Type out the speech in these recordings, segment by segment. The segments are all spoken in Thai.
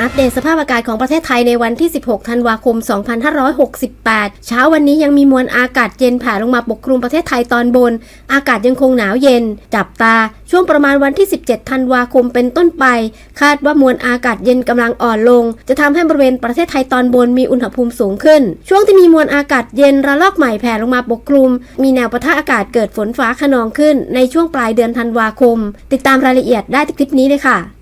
อัปเดตสภาพอากาศของประเทศไทยในวันที่ 16 ธันวาคม 2568 เช้าวันนี้ยังมีมวลอากาศเย็นแผ่ลงมาปกคลุมประเทศไทยตอนบน อากาศยังคงหนาวเย็น จับตา ช่วงประมาณวันที่ 17 ธันวาคมเป็นต้นไป คาดว่ามวลอากาศเย็นกำลังอ่อนลง จะทำให้บริเวณประเทศไทยตอนบนมีอุณหภูมิสูงขึ้น ช่วงที่มีมวลอากาศเย็นระลอกใหม่แผ่ลงมาปกคลุม มีแนวปะทะอากาศเกิดฝนฟ้าขนองขึ้น ในช่วงปลายเดือนธันวาคม ติดตามรายละเอียดได้ที่คลิปนี้เลยค่ะ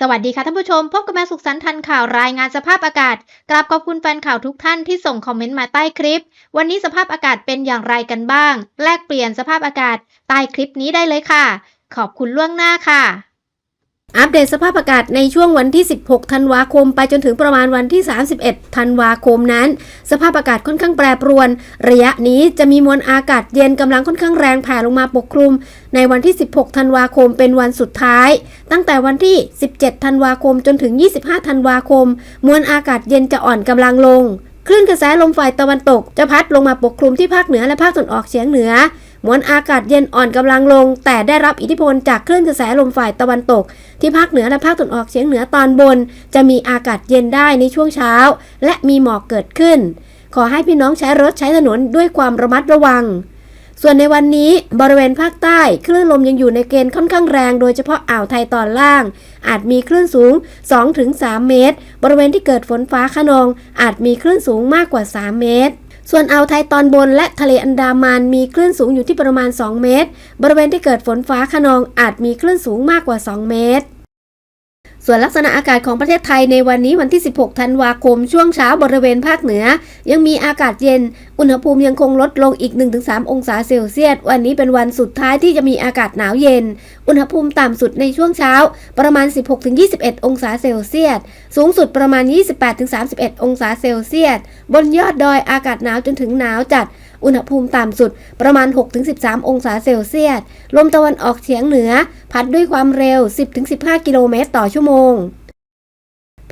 สวัสดีค่ะท่านผู้ชม พบกับแม่สุขสันต์ทันข่าวรายงานสภาพอากาศ กราบขอบคุณแฟนข่าวทุกท่านที่ส่งคอมเมนต์มาใต้คลิป วันนี้สภาพอากาศเป็นอย่างไรกันบ้าง แลกเปลี่ยนสภาพอากาศใต้คลิปนี้ได้เลยค่ะ ขอบคุณล่วงหน้าค่ะ อัปเดตสภาพอากาศในช่วงวันที่ 16 ธันวาคม ไปจนถึงประมาณวันที่ 31 ธันวาคมนั้น สภาพอากาศค่อนข้างแปรปรวน ระยะนี้จะมีมวลอากาศเย็นกำลังค่อนข้างแรงแผ่ลงมาปกคลุม ในวันที่ 16 ธันวาคมเป็นวันสุดท้าย ตั้งแต่วันที่ 17 ธันวาคมจนถึง 25 ธันวาคม มวลอากาศเย็นจะอ่อนกำลังลง คลื่นกระแสลมฝ่ายตะวันตกจะพัดลงมาปกคลุมที่ภาคเหนือและภาคตะวันออกเฉียงเหนือ มวลอากาศเย็นอ่อนกำลังลง แต่ได้รับอิทธิพลจากคลื่นกระแสลมฝ่ายตะวันตก ที่ภาคเหนือและภาคตะวันออกเฉียงเหนือตอนบน จะมีอากาศเย็นได้ในช่วงเช้า และมีหมอกเกิดขึ้น ขอให้พี่น้องใช้รถใช้ถนนด้วยความระมัดระวัง ส่วนในวันนี้บริเวณภาคใต้ คลื่นลมยังอยู่ในเกณฑ์ค่อนข้างแรง โดยเฉพาะอ่าวไทยตอนล่าง อาจมีคลื่นสูง 2-3 เมตร บริเวณที่เกิดฝนฟ้าขนอง อาจมีคลื่นสูงมากกว่า 3 เมตร ส่วนอ่าวไทยตอนบนและทะเลอันดามันมีคลื่นสูงอยู่ที่ประมาณ 2 เมตร บริเวณที่เกิดฝนฟ้าขนองอาจมีคลื่นสูงมากกว่า 2 เมตร ส่วนลักษณะอากาศของประเทศไทยในวันนี้วันที่ 16 ธันวาคม ช่วงเช้าบริเวณภาคเหนือ ยังมีอากาศเย็น อุณหภูมิยังคงลดลงอีก 1-3 องศาเซลเซียส วันนี้เป็นวันสุดท้ายที่จะมีอากาศหนาวเย็น อุณหภูมิต่ำสุดในช่วงเช้าประมาณ 16-21 องศาเซลเซียส สูงสุดประมาณ 28-31 องศาเซลเซียส บนยอดดอยอากาศหนาวจนถึงหนาวจัด อุณหภูมิต่ำสุดประมาณ 6-13 องศาเซลเซียส ลมตะวันออกเฉียงเหนือ พัดด้วยความเร็ว 10-15 กิโลเมตรต่อชั่วโมง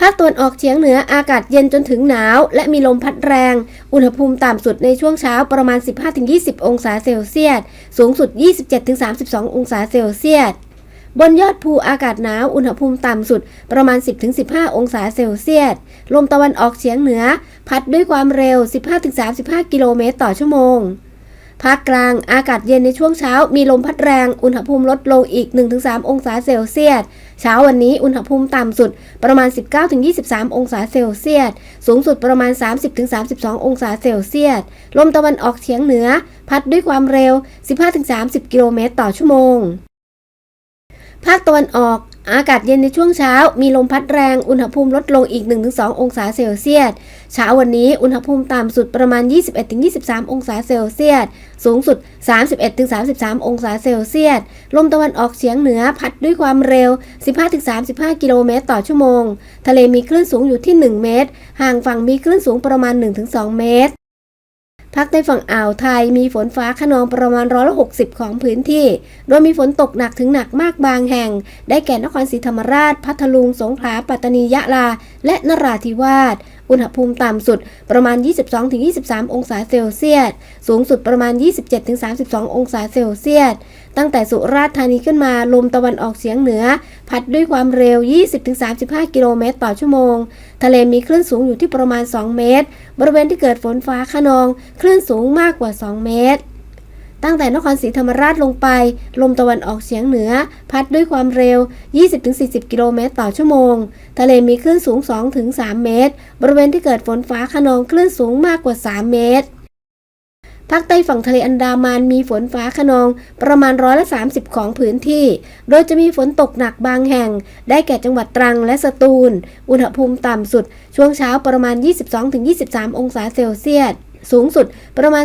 ภาคตะวันออกเฉียงเหนืออากาศเย็นจนถึงหนาว และมีลมพัดแรง อุณหภูมิต่ำสุดในช่วงเช้าประมาณ 15-20 องศาเซลเซียส สูงสุด 27-32 องศาเซลเซียส บนยอดภูอากาศหนาวอุณหภูมิต่ำสุดประมาณ 10-15 องศาเซลเซียส ลมตะวันออกเฉียงเหนือ พัดด้วยความเร็ว 15-35 กิโลเมตรต่อชั่วโมงภาคกลางอากาศเย็นในช่วงเช้ามีลมพัดแรง อุณหภูมิลดลงอีก 1-3 องศาเซลเซียส เช้าวันนี้อุณหภูมิต่ำสุดประมาณ 19-23 องศาเซลเซียส สูงสุดประมาณ 30-32 องศาเซลเซียส ลมตะวันออกเฉียงเหนือ พัดด้วยความเร็ว 15-30 กิโลเมตรต่อชั่วโมง ภาคตะวันออกอากาศเย็นในช่วงเช้า มีลมพัดแรง อุณหภูมิลดลงอีก 1-2 องศาเซลเซียส เช้าวันนี้อุณหภูมิต่ำสุดประมาณ 21-23 องศาเซลเซียส สูงสุด 31-33 องศาเซลเซียส ลมตะวันออกเฉียงเหนือพัดด้วยความเร็ว 15-35 กิโลเมตรต่อชั่วโมง ทะเลมีคลื่นสูงอยู่ที่ 1 เมตร ห่างฝั่งมีคลื่นสูงประมาณ 1-2 เมตร ภาคใต้ฝั่งอ่าวไทยมีฝนฟ้าขนองประมาณร้อยละ60ของพื้นที่ โดยมีฝนตกหนักถึงหนักมากบางแห่ง ได้แก่นครศรีธรรมราช พัทลุง สงขลา ปัตตานี ยะลา และนราธิวาสอุณหภูมิต่ำสุดประมาณ 22-23 องศาเซลเซียส สูงสุดประมาณ 27-32 องศาเซลเซียส ตั้งแต่สุราษฎร์ธานีขึ้นมาลมตะวันออกเฉียงเหนือ พัดด้วยความเร็ว 20-35 กิโลเมตรต่อชั่วโมง ทะเลมีคลื่นสูงอยู่ที่ประมาณ 2 เมตร บริเวณที่เกิดฝนฟ้าขนอง คลื่นสูงมากกว่า 2 เมตร ตั้งแต่นครศรีธรรมราชลงไป ลมตะวันออกเฉียงเหนือ พัดด้วยความเร็ว 20-40 กิโลเมตรต่อชั่วโมง ทะเลมีคลื่นสูง 2-3 เมตร บริเวณที่เกิดฝนฟ้าขนองคลื่นสูงมากกว่า 3 เมตรภาคใต้ฝั่งทะเลอันดามันมีฝนฟ้าขนองประมาณร้อยละ 30 ของพื้นที่ โดยจะมีฝนตกหนักบางแห่ง ได้แก่จังหวัดตรังและสตูล อุณหภูมิต่ำสุด ช่วงเช้าประมาณ 22-23 องศาเซลเซียส สูงสุดประมาณ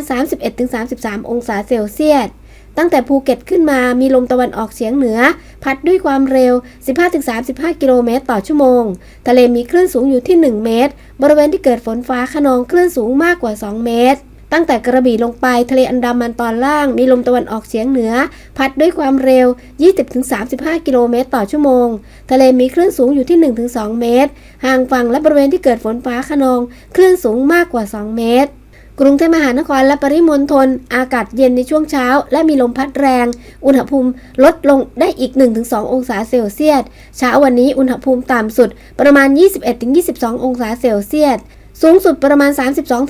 31-33 องศาเซลเซียส ตั้งแต่ภูเก็ตขึ้นมามีลมตะวันออกเฉียงเหนือ พัดด้วยความเร็ว 15-35 กิโลเมตรต่อชั่วโมง ทะเลมีคลื่นสูงอยู่ที่ 1 เมตร บริเวณที่เกิดฝนฟ้าขนองคลื่นสูงมากกว่า 2 เมตรตั้งแต่กระบี่ลงไปทะเลอันดามันตอนล่าง มีลมตะวันออกเฉียงเหนือ พัดด้วยความเร็ว 20-35 กิโลเมตรต่อชั่วโมง ทะเลมีคลื่นสูงอยู่ที่ 1-2 เมตร ห่างฝั่งและบริเวณที่เกิดฝนฟ้าขนอง คลื่นสูงมากกว่า 2 เมตร กรุงเทพมหานครและปริมณฑลอากาศเย็นในช่วงเช้า และมีลมพัดแรง อุณหภูมิลดลงได้อีก 1-2 องศาเซลเซียส เช้าวันนี้อุณหภูมิต่ำสุดประมาณ 21-22 องศาเซลเซียส สูงสุดประมาณ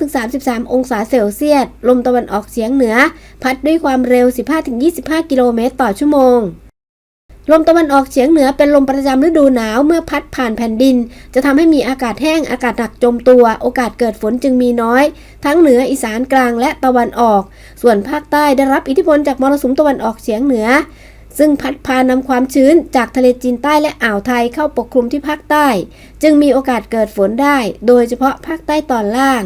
32-33 องศาเซลเซียส ลมตะวันออกเฉียงเหนือ พัดด้วยความเร็ว 15-25 กิโลเมตรต่อชั่วโมง ลมตะวันออกเฉียงเหนือเป็นลมประจำฤดูหนาวเมื่อพัดผ่านแผ่นดิน จะทำให้มีอากาศแห้งอากาศหนักจมตัว โอกาสเกิดฝนจึงมีน้อย ทั้งเหนืออีสานกลางและตะวันออก ส่วนภาคใต้ได้รับอิทธิพลจากมรสุมตะวันออกเฉียงเหนือ ซึ่งพัดพานำความชื้นจากทะเลจีนใต้และอ่าวไทยเข้าปกคลุมที่ภาคใต้ จึงมีโอกาสเกิดฝนได้ โดยเฉพาะภาคใต้ตอนล่าง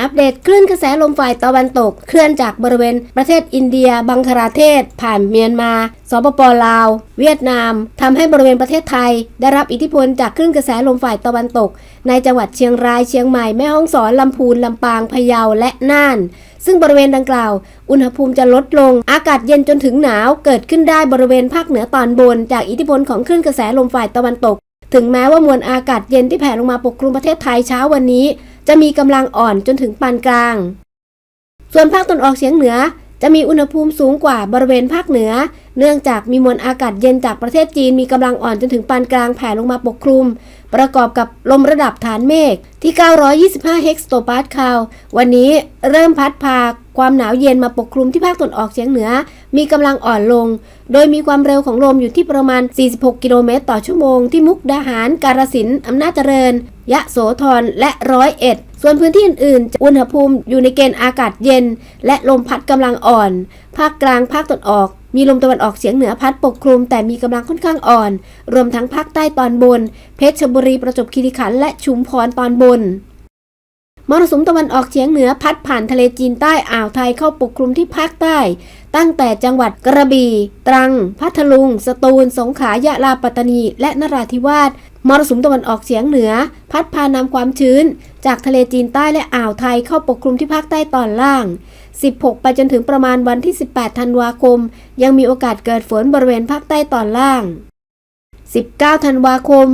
อัปเดตคลื่นกระแสลมฝ่ายตะวันตก เคลื่อนจากบริเวณประเทศอินเดีย บังคลาเทศ ผ่านเมียนมา สปปลาว เวียดนามทำให้บริเวณประเทศไทย ได้รับอิทธิพลจากคลื่นกระแสลมฝ่ายตะวันตก ในจังหวัดเชียงราย เชียงใหม่ แม่ฮ่องสอนลำพูนลำปาง พะเยา และน่าน ซึ่งบริเวณดังกล่าว อุณหภูมิจะลดลง อากาศเย็นจนถึงหนาว เกิดขึ้นได้บริเวณภาคเหนือตอนบน จากอิทธิพลของคลื่นกระแสลมฝ่ายตะวันตก ถึงแม้ว่ามวลอากาศเย็นที่แผ่ลงมาปกคลุมประเทศไทยเช้าวันนี้ จะมีกำลังอ่อนจนถึงปานกลาง ส่วนภาคตะวันออกเฉียงเหนือ จะมีอุณหภูมิสูงกว่าบริเวณภาคเหนือ เนื่องจากมีมวลอากาศเย็นจากประเทศจีนมีกำลังอ่อนจนถึงปานกลางแผ่ลงมาปกคลุม ประกอบกับลมระดับฐานเมฆที่ 925 เฮกโตปาสคาลวันนี้เริ่มพัดพา ความหนาวเย็นมาปกคลุมที่ภาคตะวันออกเฉียงเหนือ มีกำลังอ่อนลง โดยมีความเร็วของลมอยู่ที่ประมาณ 46 กิโลเมตรต่อชั่วโมงที่มุกดาหาร กาฬสินธุ์อำนาจเจริญ ยะโสธรและร้อยเอ็ด ส่วนพื้นที่อื่นๆ อุณหภูมิอยู่ในเกณฑ์อากาศเย็น และลมพัดกำลังอ่อน ภาคกลางภาคตะวันออกมีลมตะวันออกเฉียงเหนือพัดปกคลุมแต่มีกำลังค่อนข้างอ่อน รวมทั้งภาคใต้ตอนบน เพชรบุรีประจวบคีรีขันธ์และชุมพรตอนบน มรสุมตะวันออกเฉียงเหนือพัดผ่านทะเลจีนใต้อ่าวไทยเข้าปกคลุมที่ภาคใต้ ตั้งแต่จังหวัดกระบี่ ตรัง พัทลุง สตูล สงขลายะลาปัตตานี และนราธิวาสมรสุมตะวันออกเฉียงเหนือ พัดพานำความชื้น จากทะเลจีนใต้และอ่าวไทยเข้าปกคลุมที่ภาคใต้ตอนล่าง 16 ไปจนถึงประมาณวันที่ 18 ธันวาคม ยังมีโอกาสเกิดฝนบริเวณภาคใต้ตอนล่าง 19 ธันวาคม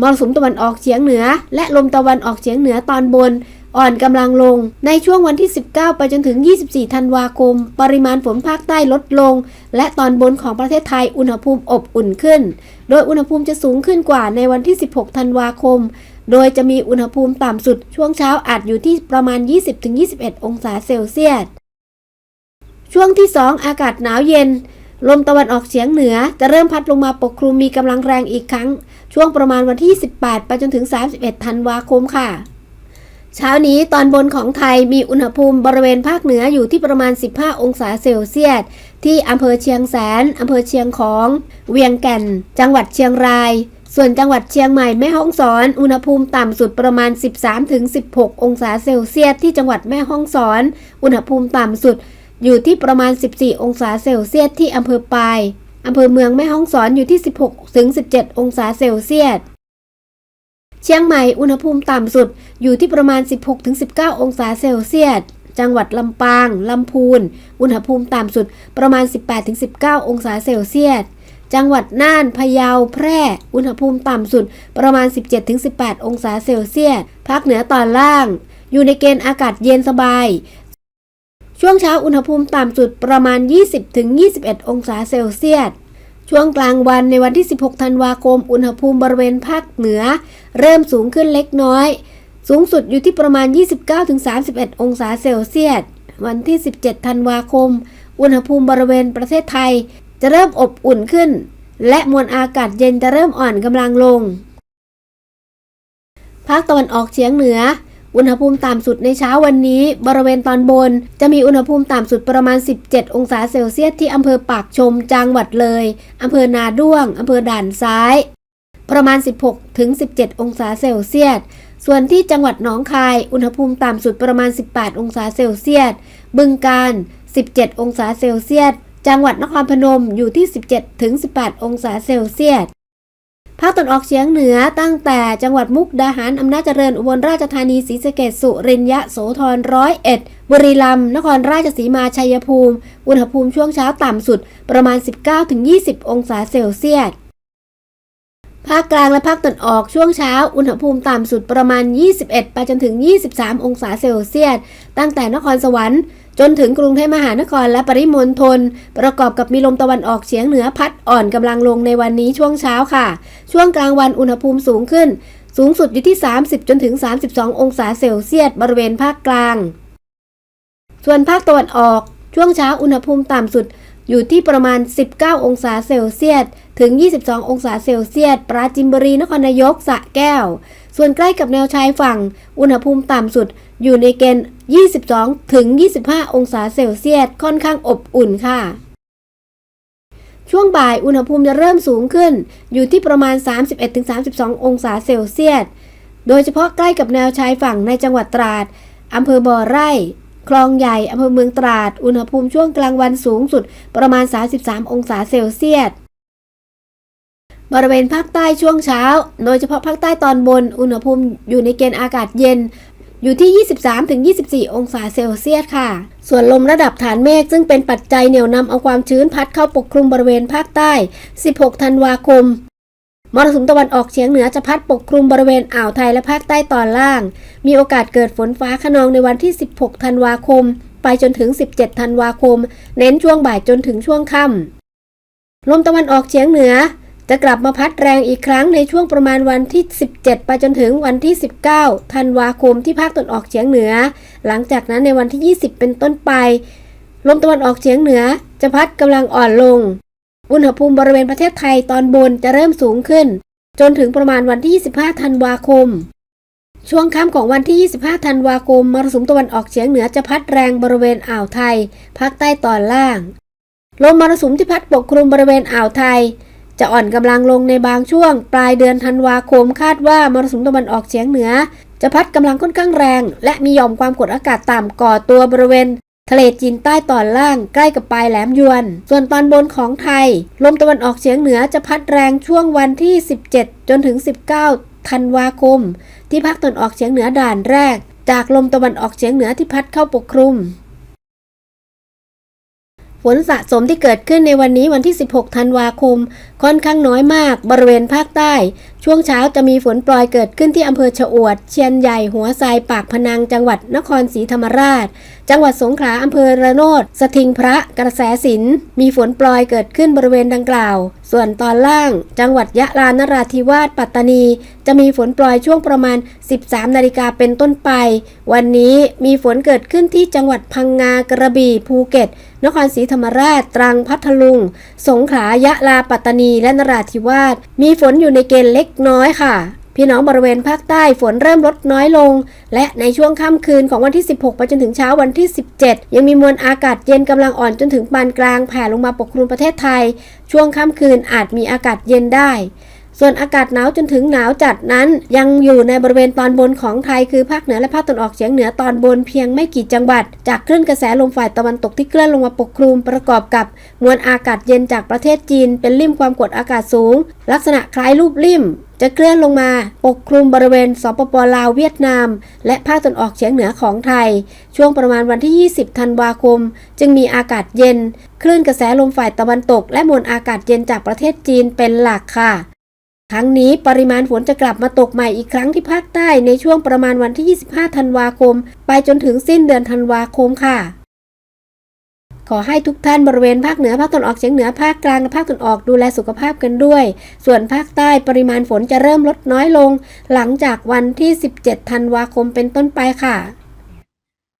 มรสุมตะวันออกเฉียงเหนือ และลมตะวันออกเฉียงเหนือตอนบน อ่อนกำลังลง ในช่วงวันที่ 19 ไปจนถึง 24 ธันวาคม ปริมาณฝนภาคใต้ลดลง และตอนบนของประเทศไทยอุณหภูมิอบอุ่นขึ้น โดยอุณหภูมิจะสูงขึ้นกว่าในวันที่ 16 ธันวาคม โดยจะมีอุณหภูมิต่ำสุดช่วงเช้าอาจอยู่ที่ประมาณ 20-21 องศาเซลเซียส ช่วงที่ 2 อากาศหนาวเย็น ลมตะวันออกเฉียงเหนือจะเริ่มพัดลงมาปกคลุมมีกำลังแรงอีกครั้ง ช่วงประมาณวันที่ 18 ไปจนถึง 31 ธันวาคมค่ะ เช้านี้ตอนบนของไทยมีอุณหภูมิบริเวณภาคเหนืออยู่ที่ประมาณ 15 องศาเซลเซียส ที่อำเภอเชียงแสนอำเภอเชียงของ เวียงแก่น จังหวัดเชียงราย ส่วนจังหวัดเชียงใหม่แม่ฮ่องสอน อุณหภูมิต่ำสุดประมาณ 13-16 องศาเซลเซียส ที่จังหวัดแม่ฮ่องสอน อุณหภูมิต่ำสุด อยู่ที่ประมาณ 14 องศาเซลเซียส ที่อำเภอปายอำเภอเมืองแม่ฮ่องสอนอยู่ที่ 16-17 องศาเซลเซียส เชียงใหม่อุณหภูมิต่ำสุดอยู่ที่ประมาณ 16-19 องศาเซลเซียส จังหวัดลำปาง ลำพูน อุณหภูมิต่ำสุดประมาณ 18-19 องศาเซลเซียส จังหวัดน่าน พะเยา แพร่ อุณหภูมิต่ำสุดประมาณ 17-18 องศาเซลเซียส ภาคเหนือตอนล่าง อยู่ในเกณฑ์อากาศเย็นสบาย ช่วงเช้าอุณหภูมิต่ำสุดประมาณ 20-21 องศาเซลเซียส ช่วงกลางวันในวันที่ 16 ธันวาคม อุณหภูมิบริเวณภาคเหนือ เริ่มสูงขึ้นเล็กน้อย สูงสุดอยู่ที่ประมาณ 29-31 องศาเซลเซียส วันที่ 17 ธันวาคม อุณหภูมิบริเวณประเทศไทย จะเริ่มอบอุ่นขึ้น และมวลอากาศเย็นจะเริ่มอ่อนกำลังลง ภาคตะวันออกเฉียงเหนือ อุณหภูมิต่ำสุดในเช้าวันนี้ บริเวณตอนบน จะมีอุณหภูมิต่ำสุดประมาณ 17 องศาเซลเซียสที่อำเภอปากชมจังหวัดเลยอำเภอนาด้วงอำเภอด่านซ้าย ประมาณ 16 ถึง 17 องศาเซลเซียส ส่วนที่จังหวัดหนองคาย อุณหภูมิต่ำสุดประมาณ 18 องศาเซลเซียส บึงกาฬ17 องศาเซลเซียส จังหวัดนครพนมอยู่ที่ 17 ถึง 18 องศาเซลเซียส ภาคตะวันออกเฉียงเหนือตั้งแต่จังหวัดมุกดาหารอำนาจเจริญอุบลราชธานีศรีสะเกษสุรินทร์ยะโสธรร้อยเอ็ดบุรีรัมย์นครราชสีมาชัยภูมิ อุณหภูมิช่วงเช้าต่ำสุดประมาณ 19-20 องศาเซลเซียสภาคกลางและภาคตะวันออกช่วงเช้า อุณหภูมิต่ำสุดประมาณ 21 ไปจนถึง 23 องศาเซลเซียส ตั้งแต่นครสวรรค์ จนถึงกรุงเทพมหานครและปริมณฑลประกอบกับมีลมตะวันออกเฉียงเหนือพัดอ่อนกำลังลงในวันนี้ช่วงเช้าค่ะ ช่วงกลางวันอุณหภูมิสูงขึ้น สูงสุดอยู่ที่ 30 จนถึง 32 องศาเซลเซียสบริเวณภาคกลาง ส่วนภาคตะวันออก ช่วงเช้าอุณหภูมิต่ำสุดอยู่ที่ประมาณ 19 องศาเซลเซียส ถึง 22 องศาเซลเซียส ปราจินบุรี นครนายก สะแก้ว ส่วนใกล้กับแนวชายฝั่ง อุณหภูมิต่ำสุดอยู่ในเกณฑ์ 22 ถึง 25 องศาเซลเซียส ค่อนข้างอบอุ่นค่ะ ช่วงบ่ายอุณหภูมิจะเริ่มสูงขึ้น อยู่ที่ประมาณ 31-32 องศาเซลเซียส โดยเฉพาะใกล้กับแนวชายฝั่งในจังหวัดตราดอำเภอบ่อไร่ คลองใหญ่อำเภอเมืองตราด อุณหภูมิช่วงกลางวันสูงสุดประมาณ 33 องศาเซลเซียส บริเวณภาคใต้ช่วงเช้า โดยเฉพาะภาคใต้ตอนบน อุณหภูมิอยู่ในเกณฑ์อากาศเย็น อยู่ที่ 23-24 องศาเซลเซียสค่ะ ส่วนลมระดับฐานเมฆซึ่งเป็นปัจจัยเหนี่ยวนำเอาความชื้นพัดเข้าปกคลุมบริเวณภาคใต้ 16 ธันวาคม มรสุมตะวันออกเฉียงเหนือจะพัดปกคลุมบริเวณอ่าวไทยและภาคใต้ตอนล่าง มีโอกาสเกิดฝนฟ้าขนองในวันที่ 16 ธันวาคม ไปจนถึง 17 ธันวาคม เน้นช่วงบ่ายจนถึงช่วงค่ำลมตะวันออกเฉียงเหนือ จะกลับมาพัดแรงอีกครั้งในช่วงประมาณวันที่ 17 ไปจนถึงวันที่ 19 ธันวาคมที่ภาคตะวันออกเฉียงเหนือ หลังจากนั้นในวันที่ 20 เป็นต้นไป ลมตะวันออกเฉียงเหนือ จะพัดกำลังอ่อนลง อุณหภูมิบริเวณประเทศไทยตอนบนจะเริ่มสูงขึ้น จนถึงประมาณวันที่ 25 ธันวาคม ช่วงค่ำของวันที่ 25 ธันวาคม มรสุมตะวันออกเฉียงเหนือจะพัดแรงบริเวณอ่าวไทย ภาคใต้ตอนล่าง ลมมรสุมที่พัดปกคลุมบริเวณอ่าวไทย จะอ่อนกำลังลงในบางช่วง ปลายเดือนธันวาคมคาดว่ามรสุมตะวันออกเฉียงเหนือ จะพัดกำลังค่อนข้างแรง และมีหย่อมความกดอากาศต่ำก่อตัวบริเวณ ทะเลจีนใต้ตอนล่างใกล้กับปลายแหลมยวน ส่วนตอนบนของไทย ลมตะวันออกเฉียงเหนือจะพัดแรงช่วงวันที่ 17 จนถึง 19 ธันวาคม ที่ภาคตะวันออกเฉียงเหนือด่านแรก จากลมตะวันออกเฉียงเหนือที่พัดเข้าปกคลุม ฝนสะสมที่เกิดขึ้นในวันนี้วันที่ 16 ธันวาคม ค่อนข้างน้อยมาก บริเวณภาคใต้ ช่วงเช้าจะมีฝนปล่อยเกิดขึ้นที่อำเภอชะอวด เชียนใหญ่ หัวไซปากพนัง จังหวัดนครศรีธรรมราชจังหวัดสงขลาอำเภอระโนดสถิงพระกระแสสินมีฝนโปรยเกิดขึ้นบริเวณดังกล่าว ส่วนตอนล่าง จังหวัดยะลานราธิวาสปัตตานี จะมีฝนโปรยช่วงประมาณ 13 นาฬิกาเป็นต้นไป วันนี้มีฝนเกิดขึ้นที่จังหวัดพังงากระบี่ภูเก็ต นครศรีธรรมราช ตรังพัทลุง สงขลายะลาปัตตานีและนราธิวาสมีฝนอยู่ในเกณฑ์เล็กน้อยค่ะ พี่น้องบริเวณภาคใต้ฝนเริ่มลดน้อยลง และในช่วงค่ำคืนของวันที่ 16 ไปจนถึงเช้าวันที่ 17 ยังมีมวลอากาศเย็นกำลังอ่อนจนถึงปานกลางแผ่ลงมาปกคลุมประเทศไทย ช่วงค่ำคืนอาจมีอากาศเย็นได้ ส่วนอากาศหนาวจนถึงหนาวจัดนั้น ยังอยู่ในบริเวณตอนบนของไทยคือภาคเหนือและภาคตะวันออกเฉียงเหนือตอนบนเพียงไม่กี่จังหวัด จากคลื่นกระแสลมฝ่ายตะวันตกที่เคลื่อนลงมาปกคลุมประกอบกับมวลอากาศเย็นจากประเทศจีน เป็นริมความกดอากาศสูง ลักษณะคล้ายรูปริมจะเคลื่อนลงมาปกคลุมบริเวณสปปลาวเวียดนาม และภาคตะวันออกเฉียงเหนือของไทย ช่วงประมาณวันที่ 20 ธันวาคม จึงมีอากาศเย็น คลื่นกระแสลมฝ่ายตะวันตก และมวลอากาศเย็นจากประเทศจีนเป็นหลักค่ะ ครั้งนี้ปริมาณฝนจะกลับมาตกใหม่อีกครั้งที่ภาคใต้ในช่วงประมาณวันที่ 25 ธันวาคม ไปจนถึงสิ้นเดือนธันวาคมค่ะ ขอให้ทุกท่านบริเวณภาคเหนือภาคตะวันออกเฉียงเหนือภาคกลางและภาคตะวันออกดูแลสุขภาพกันด้วย ส่วนภาคใต้ปริมาณฝนจะเริ่มลดน้อยลง หลังจากวันที่ 17 ธันวาคมเป็นต้นไปค่ะ